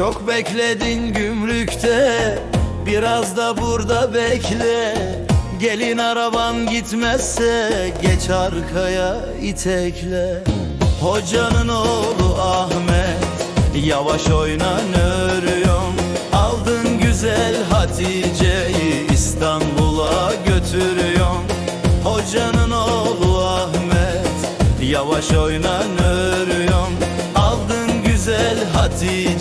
Çok bekledin gümrükte Biraz da burada bekle. Gelin araban gitmezse Geç arkaya itekle. Hocanın oğlu Ahmet Yavaş oynan örüyorum. Aldın güzel Hatice'yi İstanbul'a götürüyorum. Hocanın oğlu Ahmet Yavaş oynan örüyorum. Aldın güzel Hatice'yi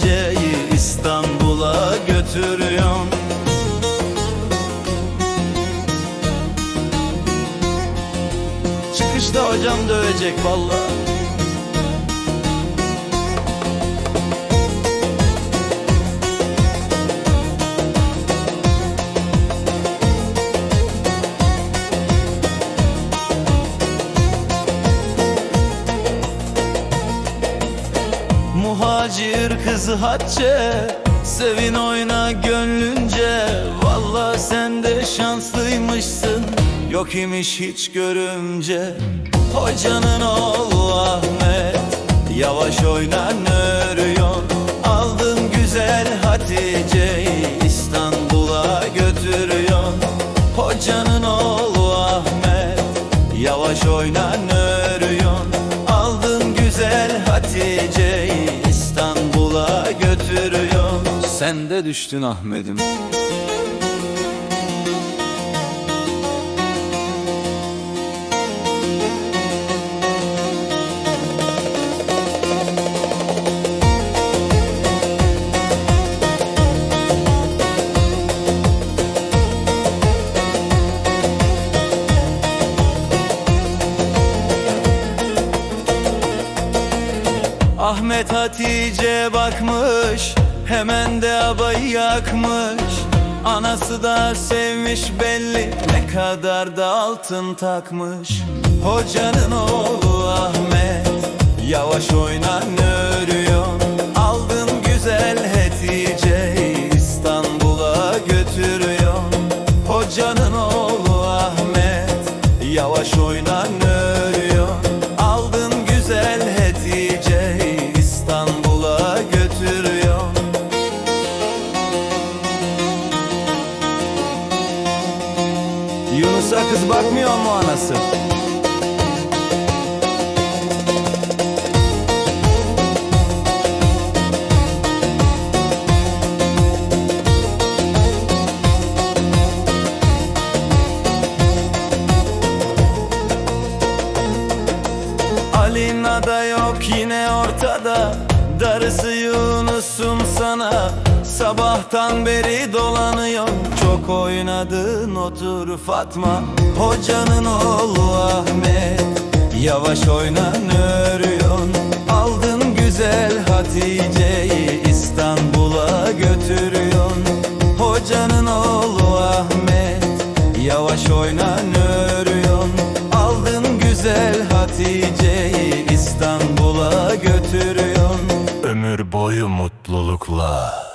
Çıkışta hocam dövecek vallahi. Muhacir kızı Hatice Sevin oyna gönlünce Valla sen de şanslıymışsın Yok imiş hiç görümce Hocanın oğlu Ahmet. Yavaş oyna örüyor. Aldın güzel Hatice'yi İstanbul'a götürüyor. Hocanın oğlu Ahmet Yavaş oyna örüyor. Aldın güzel Hatice'yi İstanbul'a götürüyor. Sen de düştün Ahmet'im Ahmet Hatice bakmış Hemen de abayı yakmış. Anası da sevmiş belli Ne kadar da altın takmış. Hocanın oğlu Ahmet Yavaş oynan örüyor? Aldın güzel Hatice'yi İstanbul'a götürüyor. Hocanın oğlu Ahmet Yavaş oynan Yunus'a kız bakmıyor mu anası? Alina da yok yine ortada Darısı Yunus'um sana Sabahtan beri dolanıyor. Çok oynadın otur Fatma. Hocanın oğlu Ahmet. Yavaş oynan örüyorsun. Aldın güzel Hatice'yi İstanbul'a götürüyorsun. Hocanın oğlu Ahmet. Yavaş oynan örüyorsun. Aldın güzel Hatice'yi İstanbul'a götürüyorsun. Ömür boyu mutlulukla